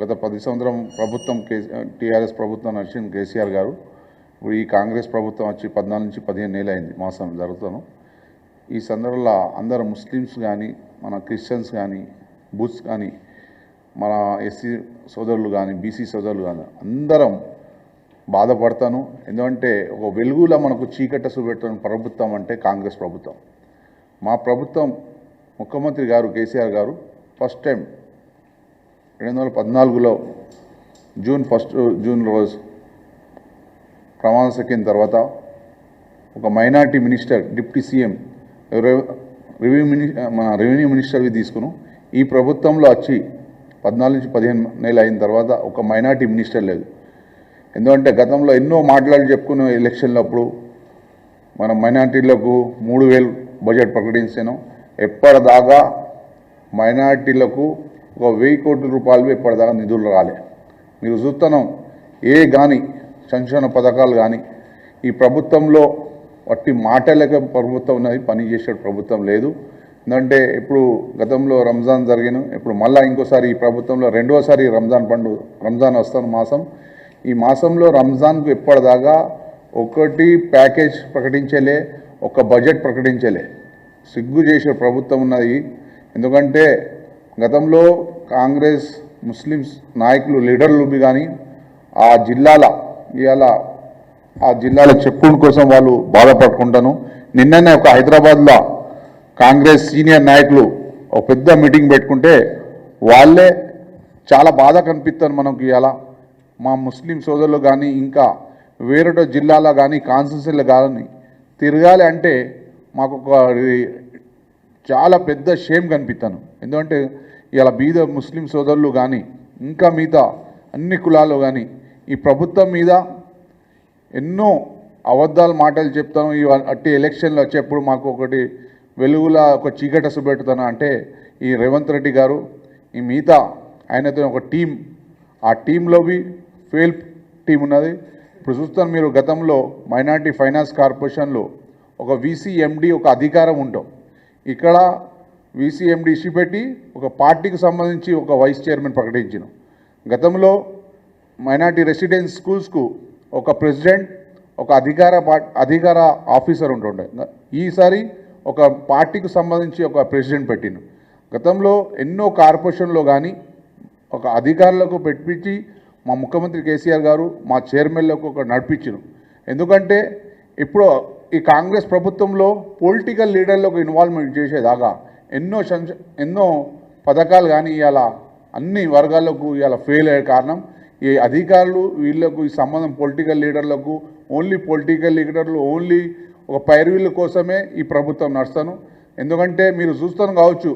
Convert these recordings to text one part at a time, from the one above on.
గత- పది సంవత్సరం ప్రభుత్వం కే టీఆర్ఎస్ ప్రభుత్వం నడిచిన కేసీఆర్ గారు. ఇప్పుడు ఈ కాంగ్రెస్ ప్రభుత్వం వచ్చి పద్నాలుగు నుంచి పదిహేను నెలలు అయింది మాసం జరుగుతాను ఈ సందర్భంలో అందరు ముస్లిమ్స్ కానీ మన క్రిస్టియన్స్ కానీ బూత్స్ కానీ మన ఎస్సీ సోదరులు కానీ బీసీ సోదరులు కానీ అందరం బాధపడతాను. ఎందుకంటే ఒక వెలుగులో మనకు చీకట చూపెట్టిన ప్రభుత్వం అంటే కాంగ్రెస్ ప్రభుత్వం. మా ప్రభుత్వం ముఖ్యమంత్రి గారు కేసీఆర్ గారు ఫస్ట్ టైం రెండు వందల పద్నాలుగులో జూన్ ఫస్ట్ జూన్ రోజు ప్రమాణ సఖ్యం తర్వాత ఒక minority minister deputy CM revenue mini మన రెవెన్యూ మినిస్టర్వి తీసుకును ఈ ప్రభుత్వంలో వచ్చి పద్నాలుగు నుంచి పదిహేను నెలలు అయిన తర్వాత ఒక మైనార్టీ మినిస్టర్ లేదు. ఎందుకంటే గతంలో ఎన్నో మాట్లాడి చెప్పుకునే ఎలక్షన్లప్పుడు మన మైనార్టీలకు మూడు వేలు బడ్జెట్ ప్రకటించాను. ఎప్పటిదాకా మైనార్టీలకు ఒక వెయ్యి కోట్ల రూపాయలు ఎప్పటిదాకా నిధులు రాలే. మీరు చూస్తున్నాం ఏ కానీ సంక్షేమ పథకాలు కానీ ఈ ప్రభుత్వంలో వట్టి మాటలకే ప్రభుత్వం ఉన్నది పనిచేసే ప్రభుత్వం లేదు. ఎందుకంటే ఇప్పుడు గతంలో రంజాన్ జరిగిన ఇప్పుడు మళ్ళీ ఇంకోసారి ఈ ప్రభుత్వంలో రెండోసారి రంజాన్ పండుగ రంజాన్ వస్తున్న మాసం. ఈ మాసంలో రంజాన్కు ఎప్పటిదాకా ఒకటి ప్యాకేజ్ ప్రకటించలే ఒక బడ్జెట్ ప్రకటించలే. సిగ్గు చేసే ప్రభుత్వం ఉన్నది. ఎందుకంటే గతంలో కాంగ్రెస్ ముస్లిమ్స్ నాయకులు లీడర్లు కానీ ఆ జిల్లాల ఇవాళ ఆ జిల్లాల చెప్పుల కోసం వాళ్ళు బాధపడుకుంటాను. నిన్ననే ఒక హైదరాబాద్లో కాంగ్రెస్ సీనియర్ నాయకులు ఒక పెద్ద మీటింగ్ పెట్టుకుంటే వాళ్ళే చాలా బాధ కనిపిస్తారు మనకు ఇవాళ మా ముస్లిం సోదరులు కానీ ఇంకా వేరే జిల్లాలో కానీ కాన్స్టిట్యూన్సీలో కానీ తిరగాలి అంటే మాకు ఒక చాలా పెద్ద షేమ్ కనిపిస్తాను ఎందుకంటే ఇలా బీద ముస్లిం సోదరులు కానీ ఇంకా మిగతా అన్ని కులాలు కానీ ఈ ప్రభుత్వం మీద ఎన్నో అబద్ధాలు మాటలు చెప్తాను. ఈ అట్టి ఎలక్షన్లు వచ్చేప్పుడు మాకు ఒకటి వెలుగులా ఒక చీకట సుబెట్టుతాను అంటే ఈ రేవంత్ రెడ్డి గారు ఈ మిగతా ఆయనతో ఒక టీం ఆ టీంలోవి ఫెయిల్ టీం ఉన్నది. ఇప్పుడు చూస్తాను మీరు గతంలో మైనార్టీ ఫైనాన్స్ కార్పొరేషన్లో ఒక వీసీఎండి ఒక అధికారం ఉంటాం. ఇక్కడ వీసీఎండి ఇష్యూ పెట్టి ఒక పార్టీకి సంబంధించి ఒక వైస్ చైర్మన్ ప్రకటించిన. గతంలో మైనార్టీ రెసిడెన్స్ స్కూల్స్కు ఒక ప్రెసిడెంట్ ఒక అధికార అధికార ఆఫీసర్ ఉంటుండే. ఈసారి ఒక పార్టీకి సంబంధించి ఒక ప్రెసిడెంట్ పెట్టిన. గతంలో ఎన్నో కార్పొరేషన్లో కానీ ఒక అధికారులకు పెట్టించి మా ముఖ్యమంత్రి కేసీఆర్ గారు మా చైర్మన్లకు ఒక నడిపించను. ఎందుకంటే ఇప్పుడు ఈ కాంగ్రెస్ ప్రభుత్వంలో పొలిటికల్ లీడర్లకు ఇన్వాల్వ్మెంట్ చేసేదాకా ఎన్నో సంక్ష ఎన్నో పథకాలు కానీ ఇవాళ అన్ని వర్గాలకు ఇవాళ ఫెయిల్ అయ్యే కారణం ఈ అధికారులు వీళ్ళకు ఈ సంబంధం పొలిటికల్ లీడర్లకు ఓన్లీ పొలిటికల్ లీడర్లు ఓన్లీ ఒక పైరువీళ్ళ కోసమే ఈ ప్రభుత్వం నడుస్తాను. ఎందుకంటే మీరు చూస్తాను కావచ్చు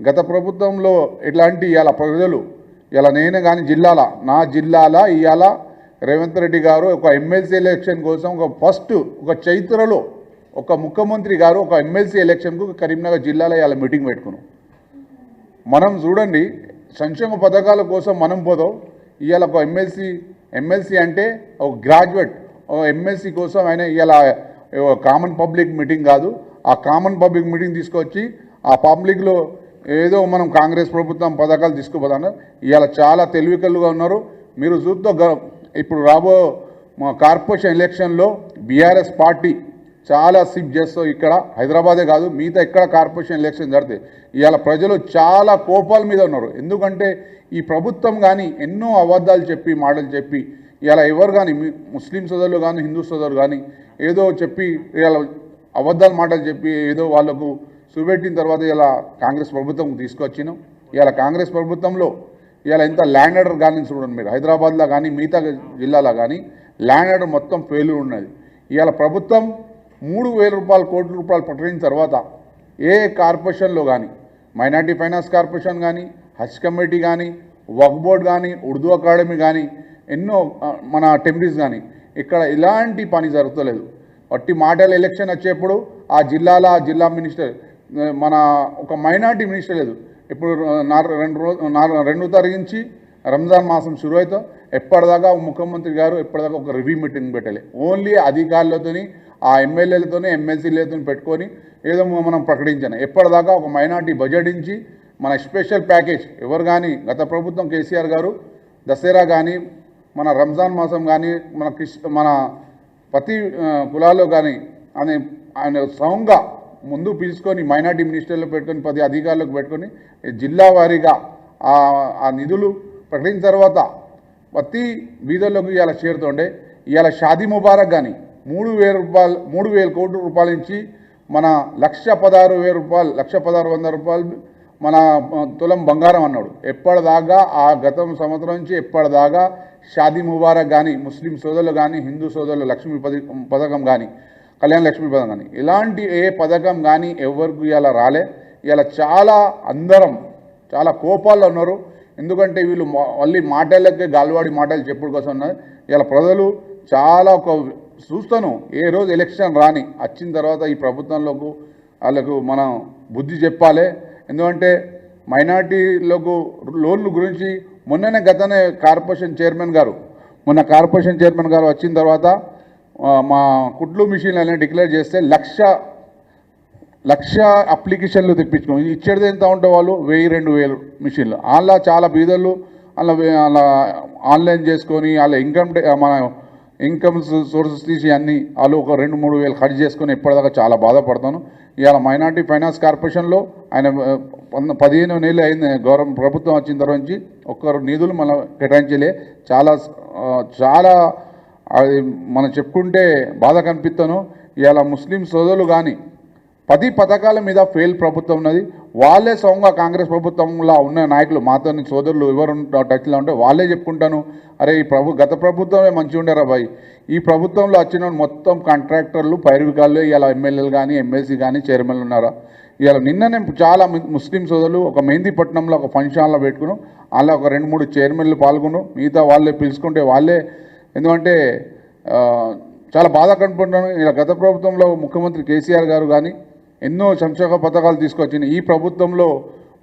గత ప్రభుత్వంలో ఎట్లాంటి ఇవాళ ప్రజలు ఇలా నేను కానీ జిల్లాల నా జిల్లాల ఇవాళ రేవంత్ రెడ్డి గారు ఒక ఎమ్మెల్సీ ఎలక్షన్ కోసం ఒక ఫస్ట్ ఒక చైత్రలో ఒక ముఖ్యమంత్రి గారు ఒక ఎమ్మెల్సీ ఎలక్షన్కు కరీంనగర్ జిల్లాలో ఇవాళ మీటింగ్ పెట్టుకున్నాం. మనం చూడండి సంక్షేమ పథకాల కోసం మనం పోదాం. ఇవాళ ఒక ఎమ్మెల్సీ ఎమ్మెల్సీ అంటే ఒక గ్రాడ్యుయేట్ ఎమ్మెల్సీ కోసం ఆయన ఇవాళ కామన్ పబ్లిక్ మీటింగ్ కాదు. ఆ కామన్ పబ్లిక్ మీటింగ్ తీసుకొచ్చి ఆ పబ్లిక్లో ఏదో మనం కాంగ్రెస్ ప్రభుత్వం పథకాలు తీసుకుపోతాం ఇవాళ చాలా తెలివికలుగా ఉన్నారు. మీరు చూస్తూ గ- ఇప్పుడు రాబో మా కార్పొరేషన్ ఎలక్షన్లో బీఆర్ఎస్ పార్టీ చాలా సిప్ చేస్తాం ఇక్కడ. హైదరాబాదే కాదు మిగతా ఎక్కడ కార్పొరేషన్ ఎలక్షన్ జరిగితే ఇవాళ ప్రజలు చాలా కోపాల మీద ఉన్నారు. ఎందుకంటే ఈ ప్రభుత్వం కానీ ఎన్నో అబద్ధాలు చెప్పి మాటలు చెప్పి ఇలా ఎవరు కానీ ముస్లిం సోదరులు కానీ హిందూ సోదరులు కానీ ఏదో చెప్పి ఇలా అబద్ధాలు మాటలు చెప్పి ఏదో వాళ్ళకు చూపెట్టిన తర్వాత ఇలా కాంగ్రెస్ ప్రభుత్వం తీసుకొచ్చినాం. ఇలా కాంగ్రెస్ ప్రభుత్వంలో ఇవాళ ఎంత ల్యాండ్ ఆర్డర్ కానీ చూడండి మీరు. హైదరాబాద్లో కానీ మిగతా జిల్లాలో కానీ ల్యాండ్ ఆర్డర్ మొత్తం ఫెయిల్యూర్ ఉన్నది. ఇవాళ ప్రభుత్వం మూడు వేల రూపాయలు కోట్ల రూపాయలు ప్రకటించిన తర్వాత ఏ కార్పొరేషన్లో కానీ మైనార్టీ ఫైనాన్స్ కార్పొరేషన్ కానీ హజ్ కమిటీ కానీ వక్ బోర్డ్ కానీ ఉర్దూ అకాడమీ కానీ ఎన్నో మన టెంపరీస్ కానీ ఇక్కడ ఇలాంటి పని జరుగుతలేదు. వట్టి మాటల ఎలక్షన్ వచ్చేప్పుడు ఆ జిల్లాల ఆ జిల్లా మినిస్టర్ మన ఒక మైనార్టీ మినిస్టర్ లేదు. ఇప్పుడు నాలుగు రెండు రోజు నాలుగు రెండు తారీఖు రంజాన్ మాసం షురు అవుతా ఎప్పటిదాకా ముఖ్యమంత్రి గారు ఎప్పటిదాకా ఒక రివ్యూ మీటింగ్ పెట్టాలి. ఓన్లీ అధికారులతోని ఆ ఎమ్మెల్యేలతోని ఎమ్మెల్సీలతో పెట్టుకొని ఏదో మనం ప్రకటించాను ఎప్పటిదాకా ఒక మైనార్టీ బడ్జెట్ ఇచ్చి మన స్పెషల్ ప్యాకేజ్ ఎవరు కానీ గత ప్రభుత్వం కేసీఆర్ గారు దసరా కానీ మన రంజాన్ మాసం కానీ మన క్రిస్ మన ప్రతి కులాల్లో కానీ ఆయన ఆయన సౌంగా ముందు పిలుచుకొని మైనార్టీ మినిస్టర్లు పెట్టుకొని పది అధికారులకు పెట్టుకొని జిల్లా వారీగా ఆ నిధులు ప్రకటించిన తర్వాత ప్రతి వీధుల్లోకి ఇవాళ చేరుతుండే. ఇవాళ షాదీ ముబారక్ కానీ మూడు వేల రూపాయలు మూడు వేల కోట్ల రూపాయల నుంచి మన లక్ష పదహారు వేల రూపాయలు లక్ష పదహారు వందల రూపాయలు మన తులం బంగారం అన్నాడు. ఎప్పటిదాకా ఆ గతం సంవత్సరం నుంచి ఎప్పటిదాకా షాదీ ముబారక్ కానీ ముస్లిం సోదరులు కానీ హిందూ సోదరులు లక్ష్మీ పథకం కానీ కళ్యాణ లక్ష్మీ పథకం కానీ. ఇలాంటి ఏ పథకం కానీ ఎవరికి ఇలా రాలే. ఇలా చాలా అందరం చాలా కోపాల్లో ఉన్నారు. ఎందుకంటే వీళ్ళు మళ్ళీ మాటలకే గాల్వాడి మాటలు చెప్పుడు కోసం ఉన్నారు ఇలా ప్రజలు చాలా ఒక చూస్తాను. ఏ రోజు ఎలక్షన్ రాని వచ్చిన తర్వాత ఈ ప్రభుత్వంలోకి వాళ్ళకు మనం బుద్ధి చెప్పాలి. ఎందుకంటే మైనార్టీలకు లోన్ల గురించి మొన్ననే గతనే కార్పొరేషన్ చైర్మన్ గారు మొన్న కార్పొరేషన్ చైర్మన్ గారు వచ్చిన తర్వాత మా కుట్లు మిషన్లు అనేవి డిక్లేర్ చేస్తే లక్ష లక్ష అప్లికేషన్లు తెప్పించుకోం ఇచ్చేది ఎంత ఉంటే వాళ్ళు వెయ్యి రెండు వేలు మిషన్లు. అలా చాలా బీదర్లు అలా అలా ఆన్లైన్ చేసుకొని వాళ్ళ ఇన్కమ్ మన ఇన్కమ్ సోర్సెస్ తీసి అన్ని వాళ్ళు ఒక రెండు మూడు వేలు కట్ చేసుకొని ఇప్పటిదాకా చాలా బాధపడతాను ఇవాళ మైనార్టీ ఫైనాన్స్ కార్పొరేషన్లో ఆయన పదిహేను నెలలు అయింది. గౌరవం ప్రభుత్వం వచ్చిన తర్వాత నుంచి ఒక్కరు నిధులు మనం కేటాయించలే. చాలా చాలా అది మనం చెప్పుకుంటే బాధ కనిపిస్తాను ఇవాళ ముస్లిం సోదరులు కానీ పది పథకాల మీద ఫెయిల్ ప్రభుత్వం ఉన్నది. వాళ్ళే సొంగ కాంగ్రెస్ ప్రభుత్వంలో ఉన్న నాయకులు మాతో సోదరులు ఎవరు టచ్లో ఉంటే వాళ్ళే చెప్పుకుంటాను. అరే ఈ ప్రభు గత ప్రభుత్వమే మంచిగా ఉండేరా బాయ్. ఈ ప్రభుత్వంలో వచ్చిన మొత్తం కాంట్రాక్టర్లు పైరుగాళ్ళు ఇలా ఎమ్మెల్యేలు కానీ ఎమ్మెల్సీ కానీ చైర్మన్లు ఉన్నారా? ఇవాళ నిన్ననే చాలా ముస్లిం సోదరులు ఒక మెహందీపట్నంలో ఒక ఫంక్షన్లో పెట్టుకున్నాం. అలా ఒక రెండు మూడు చైర్మన్లు పాల్గొన్నాం. మిగతా వాళ్ళే పిలుచుకుంటే వాళ్ళే ఎందుకంటే చాలా బాధ కనుకుంటున్నాను ఇలా గత ప్రభుత్వంలో ముఖ్యమంత్రి కేసీఆర్ గారు కానీ ఎన్నో సంక్షేమ పథకాలు తీసుకొచ్చినాయి ఈ ప్రభుత్వంలో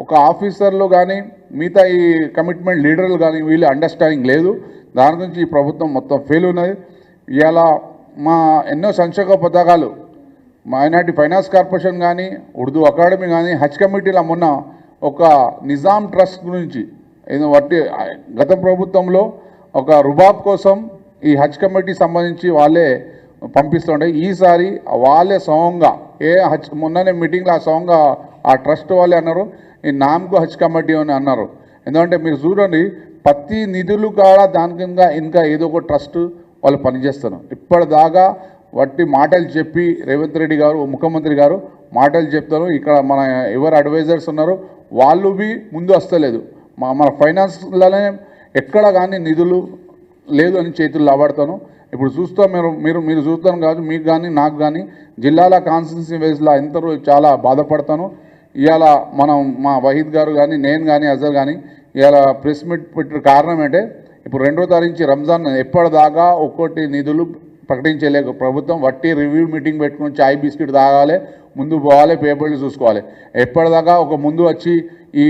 ఒక ఆఫీసర్లు కానీ మిగతా ఈ కమిట్మెంట్ లీడర్లు కానీ వీళ్ళు అండర్స్టాండింగ్ లేదు. దాని గురించి ఈ ప్రభుత్వం మొత్తం ఫెయిల్ ఉన్నది. ఇలా మా ఎన్నో సంక్షేమ పథకాలు మైనార్టీ ఫైనాన్స్ కార్పొరేషన్ కానీ ఉర్దూ అకాడమీ కానీ హజ్ కమిటీలో మొన్న ఒక నిజాం ట్రస్ట్ గురించి ఏదో వట్టి గత ప్రభుత్వంలో ఒక రుబాబ్ కోసం ఈ హజ్ కమిటీ సంబంధించి వాళ్ళే పంపిస్తుండే. ఈసారి వాళ్ళే సొంగా ఏ హజ్ మొన్ననే మీటింగ్లో ఆ సొంగా ఆ ట్రస్ట్ వాళ్ళే అన్నారు ఈ నామ్కు హజ్ కమిటీ అని అన్నారు. ఎందుకంటే మీరు చూడండి ప్రతి నిధులు కాడ దాని కింద ఇంకా ఏదో ఒక ట్రస్ట్ వాళ్ళు పనిచేస్తారు ఇప్పటిదాకా వట్టి మాటలు చెప్పి రేవంత్ రెడ్డి గారు ముఖ్యమంత్రి గారు మాటలు చెప్తారు. ఇక్కడ మన ఎవరు అడ్వైజర్స్ ఉన్నారు వాళ్ళు బి ముందు వస్తలేదు. మా మన ఫైనాన్స్లోనే ఎక్కడ కానీ నిధులు లేదు అని చేతులు లాబాడతాను. ఇప్పుడు చూస్తాం మీరు మీరు మీరు చూస్తాను కాదు మీకు కానీ నాకు కానీ జిల్లాల కాన్స్టిట్యున్సీ వైజ్లో ఎంతరో చాలా బాధపడతాను. ఇవాళ మనం మా వహీద్ గారు కానీ నేను కానీ అజర్ కానీ ఇవాళ ప్రెస్ మీట్ పెట్టిన కారణం ఏంటంటే ఇప్పుడు రెండో తారీఖు రంజాన్ ఎప్పటిదాకా ఒక్కోటి నిధులు ప్రకటించలేక ప్రభుత్వం వట్టి రివ్యూ మీటింగ్ పెట్టుకుని చాయ్ బిస్కెట్ తాగాలి. ముందు పోవాలి పేపర్లు చూసుకోవాలి. ఎప్పటిదాకా ఒక ముందు వచ్చి ఈ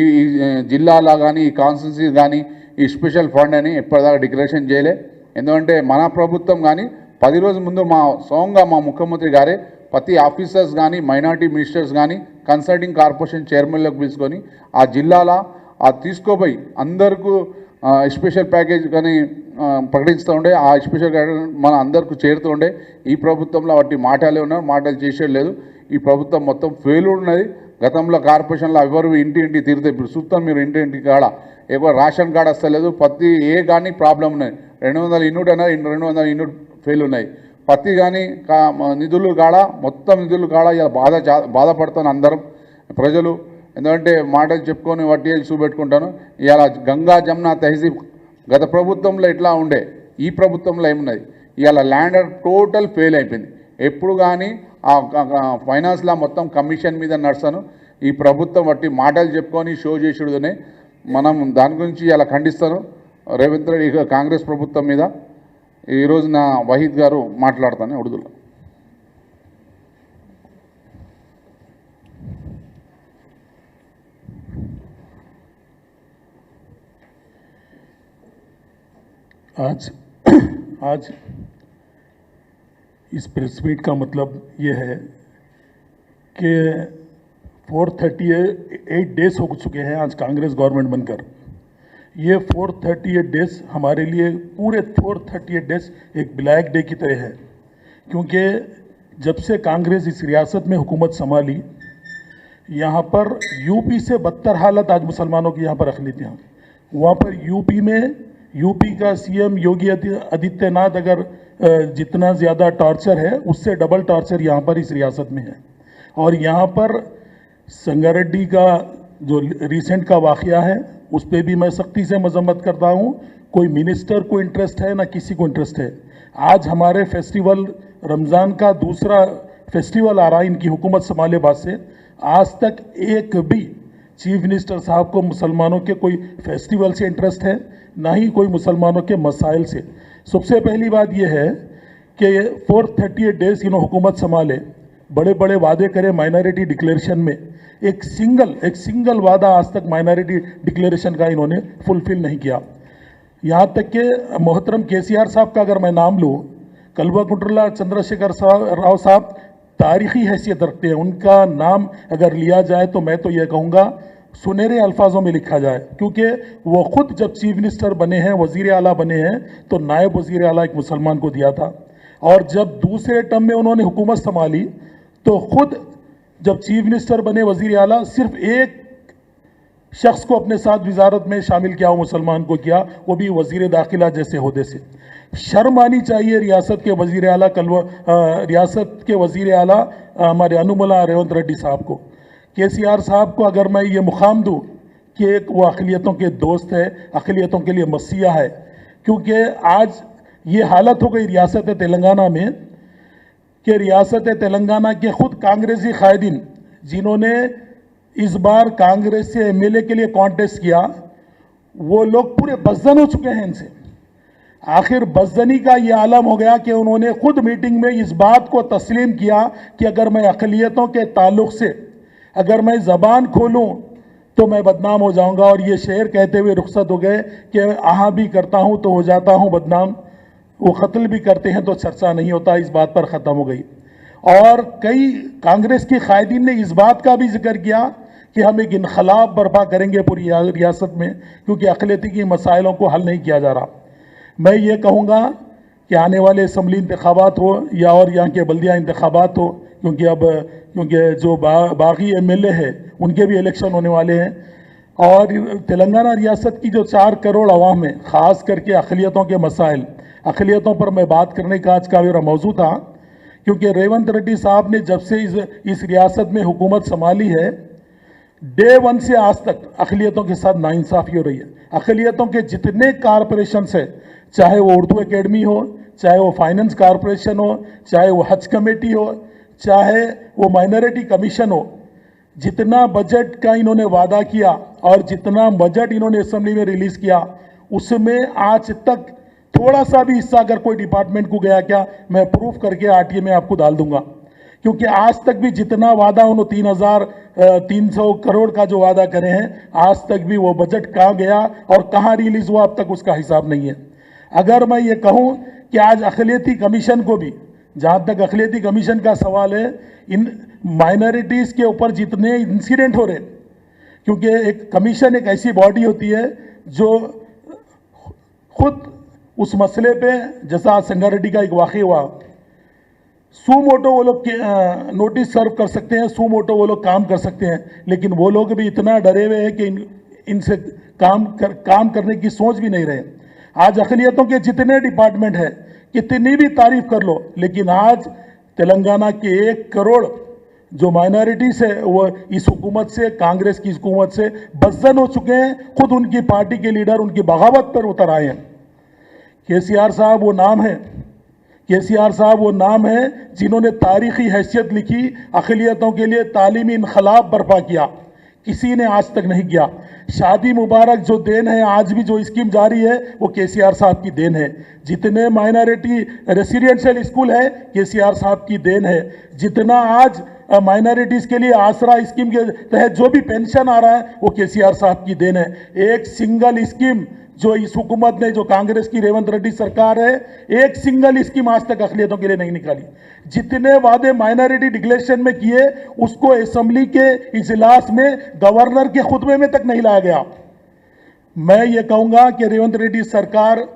జిల్లాలో కానీ ఈ కాన్స్టిట్యూన్సీ కానీ ఈ స్పెషల్ ఫండ్ అని ఎప్పటిదాకా డిక్లరేషన్ చేయలే. ఎందుకంటే మన ప్రభుత్వం కానీ పది రోజుల ముందు మా సోంగా మా ముఖ్యమంత్రి గారే ప్రతి ఆఫీసర్స్ కానీ మైనార్టీ మినిస్టర్స్ కానీ కన్సల్టింగ్ కార్పొరేషన్ చైర్మన్లకు పిలుచుకొని ఆ జిల్లాల ఆ తీసుకోపోయి అందరికీ స్పెషల్ ప్యాకేజ్ కానీ ప్రకటిస్తూ ఉండే ఆ స్పెషల్ గైడెన్స్ మన అందరికీ చేరుతూ ఉండే. ఈ ప్రభుత్వంలో వాటి మాటలే ఉన్నారు మాటలు చేసేది లేదు. ఈ ప్రభుత్వం మొత్తం ఫెయిల్ ఉన్నది. గతంలో కార్పొరేషన్లో ఎవరు ఇంటి ఇంటి తిరిగితే ఇప్పుడు చూస్తాం మీరు ఇంటి ఇంటి కాడ. ఎక్కువ రేషన్ కార్డు వస్తలేదు ప్రతి ఏ కానీ ప్రాబ్లం ఉన్నాయి రెండు వందల యూనిట్ అయినా రెండు వందల యూనిట్ ఫెయిల్ ఉన్నాయి. పత్తి కానీ కా- నిధులు కాడ మొత్తం నిధులు కాడ ఇలా బాధ చా- బాధపడుతాను అందరం ప్రజలు. ఎందుకంటే మాటలు చెప్పుకొని వాటి చూపెట్టుకుంటాను. ఇలా గంగా జమున తహజీబ్ గత ప్రభుత్వంలో ఎట్లా ఉండే? ఈ ప్రభుత్వంలో ఏమున్నది? ఇవాళ ల్యాండర్ టోటల్ ఫెయిల్ అయిపోయింది. ఎప్పుడు కానీ ఆ ఫైనాన్స్లో మొత్తం కమిషన్ మీద నడుస్తాను. ఈ ప్రభుత్వం బట్టి మాటలు చెప్పుకొని షో చేసుడునే మనం దాని గురించి ఇలా ఖండిస్తాను. రేవంత్ రెడ్డి ఇక కాంగ్రెస్ ప్రభుత్వం మీద ఈరోజు నా వహీద్ గారు మాట్లాడతాను ఉడుదలో. आज आज इस प्रेस मीट का मतलब ये है कि फोर थर्टी एट डेज़ हो चुके हैं आज कांग्रेस गवर्नमेंट बनकर। ये फोर थर्टी एट डेज़ हमारे लिए पूरे फोर थर्टी एट डेज़ एक ब्लैक डे की तरह है, क्योंकि जब से कांग्रेस इस रियासत में हुकूमत संभाली, यहाँ पर यूपी से बदतर हालत आज मुसलमानों की यहाँ पर अखलीतियाँ वहाँ पर यूपी में यूपी का सीएम योगी आदित्यनाथ अगर जितना ज़्यादा टॉर्चर है, उससे डबल टॉर्चर यहाँ पर इस रियासत में है। और यहाँ पर संगारेड्डी का जो रिसेंट का वाकया है, उस पर भी मैं सख्ती से मजम्मत करता हूँ। कोई मिनिस्टर को इंटरेस्ट है, ना किसी को इंटरेस्ट है। आज हमारे फेस्टिवल रमज़ान का दूसरा फेस्टिवल आ रहा है, इनकी हुकूमत संभाले बाद से। आज तक एक भी चीफ मिनिस्टर साहब को मुसलमानों के कोई फेस्टिवल से इंटरेस्ट है, ना ही कोई मुसलमानों के मसाइल से। सबसे पहली बात यह है कि फोर थर्टी एट डेज़ इन्होंने हुकूमत संभाले। बड़े बड़े वादे करे माइनॉरिटी डिक्लेरेशन में। एक सिंगल एक सिंगल वादा आज तक माइनॉरिटी डिक्लेरेशन का इन्होंने फुलफिल नहीं किया। यहाँ तक कि मोहतरम के साहब का अगर मैं नाम लूँ, कलवा कुंडला चंद्रशेखर राव साहब तारीखी हैसियत रखते हैं। उनका नाम अगर लिया जाए तो मैं तो यह कहूँगा, सुनहरे अल्फाजों में लिखा जाए, क्योंकि वो खुद जब चीफ मिनिस्टर बने हैं, वज़ीर अला बने हैं तो नायब वज़ीर अला एक मुसलमान को दिया था। और जब दूसरे टर्म में उन्होंने हुकूमत संभाली तो खुद जब चीफ मिनिस्टर बने, वज़ीर अला सिर्फ़ एक शख्स को अपने साथ वजारत में शामिल किया वो मुसलमान को किया, वो भी वज़ीर दाखिला जैसे होदे से। शर्म आनी चाहिए रियासत के वज़ीर आला कल रियासत के वज़ीर अला हमारे अनुमला रेवंत रेड्डी साहब को। के सी आर साहब को अगर मैं ये मुकाम दूँ कि एक वो अकलीतों के दोस्त है अकलीतों के लिए मसीहा है, क्योंकि आज ये हालत हो गई रियासत तेलंगाना में कि रियासत तेलंगाना के खुद कांग्रेसी कायदीन, जिन्होंने इस बार कांग्रेस से एमएलए के लिए कॉन्टेस्ट किया। वो लोग पूरे बजन हो चुके हैं इनसे। आखिर बजनी का ये आलम हो गया कि उन्होंने खुद मीटिंग में इस बात को तस्लीम किया कि अगर मैं अकलीतों के ताल्लुक से अगर मैं ज़बान खोलूँ तो मैं बदनाम हो जाऊँगा। और ये शेर कहते हुए रुखसत हो गए कि आहाँ भी करता हूँ तो हो जाता हूँ बदनाम। वो कत्ल भी करते हैं तो चर्चा नहीं होता, इस बात पर ख़त्म हो गई। और कई कांग्रेस के कायदीन ने इस बात का भी ज़िक्र किया कि हम एक इनकलाब बर्पा करेंगे पूरी रियासत में क्योंकि अकलीती की मसाइलों को हल नहीं किया जा रहा। मैं ये कहूँगा कि आने वाले इसम्बली इंतबात हो या और यहाँ के बल्दिया इंतबात हो क्योंकि अब क्योंकि जो बा, बागी एम एल ए है उनके भी इलेक्शन होने वाले हैं। और तेलंगाना रियासत की जो चार करोड़ अवाम है ख़ास करके अकलीतों के मसाइल अकलीतों पर मैं बात करने का आज का मेरा मौजू था क्योंकि रेवंत रेड्डी साहब ने जब से इस इस रियासत में हुकूमत संभाली है डे वन से आज तक अखिलियतों के साथ नाइंसाफ़ी हो रही है। अखिलियतों के जितने कारपोरेशन है, चाहे वो उर्दू एकेडमी हो, चाहे वो फाइनेंस कारपोरेशन हो, चाहे वो हज कमेटी हो, चाहे वो माइनॉरिटी कमीशन हो, जितना बजट का इन्होंने वादा किया और जितना बजट इन्होंने असेंबली में रिलीज़ किया, उसमें आज तक थोड़ा सा भी हिस्सा अगर कोई डिपार्टमेंट को गया क्या, मैं प्रूफ करके आरटीए में आपको डाल दूँगा। क्योंकि आज तक भी जितना वादा उन्होंने तीन हज़ार तीन सौ करोड़ का जो वादा करे हैं, आज तक भी वो बजट कहाँ गया और कहाँ रिलीज़ हुआ, अब तक उसका हिसाब नहीं है। अगर मैं ये कहूँ कि आज अखिलती कमीशन को भी, जहाँ तक अखिलती कमीशन का सवाल है, इन माइनॉरिटीज़ के ऊपर जितने इंसिडेंट हो रहे क्योंकि एक कमीशन एक ऐसी बॉडी होती है जो खुद उस मसले पे, जैसा संगारेड्डी का एक वाक़ हुआ सू मोटो वो लोग नोटिस सर्व कर सकते हैं सू मोटो वो लोग काम कर सकते हैं लेकिन वो लोग भी इतना डरे हुए हैं कि इन, इनसे काम कर काम करने की सोच भी नहीं रहे। आज अखिलियतों के जितने डिपार्टमेंट है कितनी भी तारीफ़ कर लो लेकिन आज तेलंगाना के एक करोड़ जो माइनॉरिटीज है वो इस हुकूमत से कांग्रेस की हुकूमत से बजन हो चुके हैं खुद उनकी पार्टी के लीडर उनकी बगावत पर उतर आए हैं। के साहब वो नाम है के सी आर साहब, वो नाम है जिन्होंने तारीखी हैसियत लिखी, अखिलियतों के लिए तालीमी इनकलाब बर्पा किया। किसी ने आज तक नहीं किया। शादी मुबारक जो देन है, आज भी जो स्कीम जारी है, वो के सी आर साहब की देन है। जितने माइनॉरिटी रेसिडेंशियल स्कूल है के सी आर साहब की देन है। जितना आज माइनॉरिटीज़ के लिए आसरा स्कीम के तहत जो भी पेंशन आ रहा है, वो के सी आर साहब की देन है। एक सिंगल स्कीम जो इस हुकूमत ने, जो कांग्रेस की रेवंत रेड्डी सरकार है, एक सिंगल स्कीम आज तक अखिलियतों के लिए नहीं निकाली। जितने वादे माइनॉरिटी डिक्लेरेशन में किए, उसको असेंबली के इजलास में, गवर्नर के खुतबे में तक नहीं लाया गया। मैं ये कहूँगा कि रेवंत रेड्डी सरकार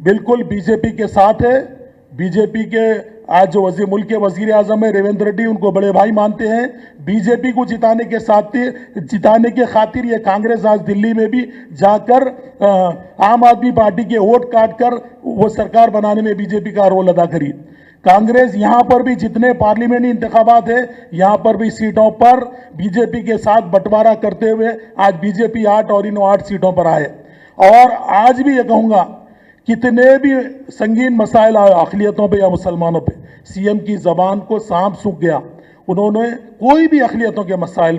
बिल्कुल बीजेपी के साथ है। बीजेपी के आज जो वजी, मुल्क के वज़ीर आज़म है रेवंत रेड्डी, उनको बड़े भाई मानते हैं। बीजेपी को जिताने के साथ जिताने के खातिर ये कांग्रेस आज दिल्ली में भी जाकर आम आदमी पार्टी के वोट काट कर वो सरकार बनाने में बीजेपी का रोल अदा करी। कांग्रेस यहाँ पर भी जितने पार्लियामेंटी इंतबात है, यहाँ पर भी सीटों पर बीजेपी के साथ बंटवारा करते हुए आज बीजेपी आठ और इन आठ सीटों पर आए। और आज भी ये कहूँगा कितने भी संगीन मसाइल आए अखिलियतों पे या मुसलमानों पे सीएम की जबान को सांप सूख गया। उन्होंने कोई भी अखिलियतों के मसाइल